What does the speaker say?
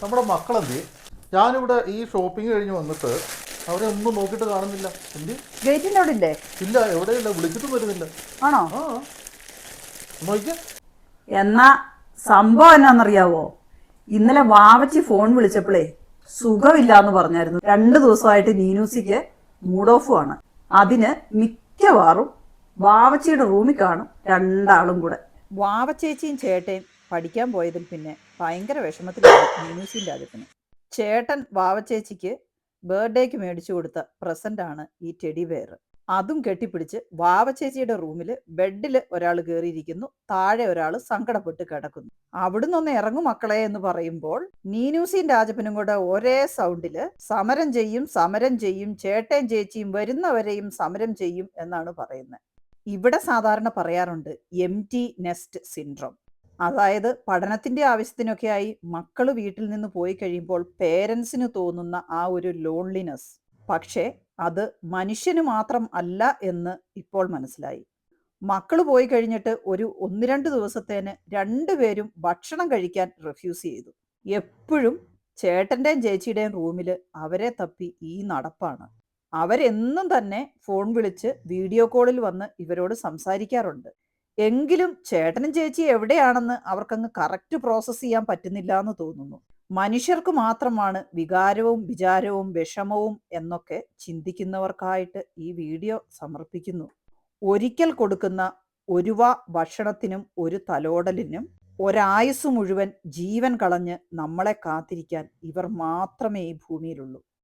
നമ്മുടെ മക്കളെന്തി? ഞാനിവിടെ ഈ ഷോപ്പിംഗ് കഴിഞ്ഞ് വന്നിട്ട് അവരെ ഒന്നും നോക്കിയിട്ട് കാണുന്നില്ല. എന്ത്? ഗേറ്റിന്റെ അവിടെ ഇല്ലേ ഇല്ല എവിടെയില്ല വിളിച്ചിട്ടും വരുന്നില്ല. ആണോ? നോക്കിയ എന്നാ സംഭവം എന്നാന്നറിയാവോ? ഇന്നലെ വാവച്ചി ഫോൺ വിളിച്ചപ്പോഴേ സുഖമില്ല എന്ന് പറഞ്ഞായിരുന്നു. രണ്ടു ദിവസമായിട്ട് നീനൂസിക്ക് മൂഡ് ഓഫ് ആണ്. അതിന് മിക്കവാറും വാവച്ചിയുടെ റൂമിൽ കാണും രണ്ടാളും കൂടെ. വാവച്ചേച്ചിയും ചേട്ടയും പഠിക്കാൻ പോയതിൽ പിന്നെ ഭയങ്കര വിഷമത്തിലാണ് മീനൂസിന്റെ അടുപ്പിന് ചേട്ടൻ വാവച്ചേച്ചിക്ക് ബർത്ത്ഡേക്ക് മേടിച്ചു കൊടുത്ത പ്രസന്റ് ആണ് ഈ ടെഡി ബെയർ അതും കെട്ടിപ്പിടിച്ച് വാവച്ചേച്ചിയുടെ റൂമിൽ ബെഡിൽ ഒരാൾ കയറിയിരിക്കുന്നു താഴെ ഒരാൾ സങ്കടപ്പെട്ട് കിടക്കുന്നു. അവിടുന്ന് ഒന്ന് ഇറങ്ങും മക്കളെ എന്ന് പറയുമ്പോൾ നീനൂസിയും രാജപ്പനും കൂടെ ഒരേ സൗണ്ടിൽ സമരം ചെയ്യും സമരം ചെയ്യും ചേട്ടയും ചേച്ചിയും വരുന്നവരെയും സമരം ചെയ്യും എന്നാണ് പറയുന്നത്. ഇവിടെ സാധാരണ പറയാറുണ്ട് എം ടി നെസ്റ്റ് സിൻഡ്രോം അതായത് പഠനത്തിന്റെ ആവശ്യത്തിനൊക്കെയായി മക്കൾ വീട്ടിൽ നിന്ന് പോയി കഴിയുമ്പോൾ പേരൻസിന് തോന്നുന്ന ആ ഒരു ലോൺലിനെസ് പക്ഷേ അത് മനുഷ്യന് മാത്രം അല്ല എന്ന് ഇപ്പോൾ മനസ്സിലായി. മക്കൾ പോയി കഴിഞ്ഞിട്ട് ഒരു ഒന്ന് രണ്ട് ദിവസത്തേന് രണ്ടുപേരും ഭക്ഷണം കഴിക്കാൻ റെഫ്യൂസ് ചെയ്തു. എപ്പോഴും ചേട്ടന്റെയും ചേച്ചിയുടെയും റൂമിൽ അവരെ തപ്പി ഈ നടപ്പാണ്. അവരെന്നും തന്നെ ഫോൺ വിളിച്ച് വീഡിയോ കോളിൽ വന്ന് ഇവരോട് സംസാരിക്കാറുണ്ട്. എങ്കിലും ചേട്ടനും ചേച്ചി എവിടെയാണെന്ന് അവർക്കങ്ങ് കറക്റ്റ് പ്രോസസ്സ് ചെയ്യാൻ പറ്റുന്നില്ല എന്ന് തോന്നുന്നു. മനുഷ്യർക്ക് മാത്രമാണ് വികാരവും വിചാരവും വിഷമവും എന്നൊക്കെ ചിന്തിക്കുന്നവർക്കായിട്ട് ഈ വീഡിയോ സമർപ്പിക്കുന്നു. ഒരിക്കൽ കൊടുക്കുന്ന ഒരു വ ഭക്ഷണത്തിനും ഒരു തലോടലിനും ഒരായുസ് മുഴുവൻ ജീവൻ കളഞ്ഞ് നമ്മളെ കാത്തിരിക്കാൻ ഇവർ മാത്രമേ ഈ ഭൂമിയിലുള്ളൂ.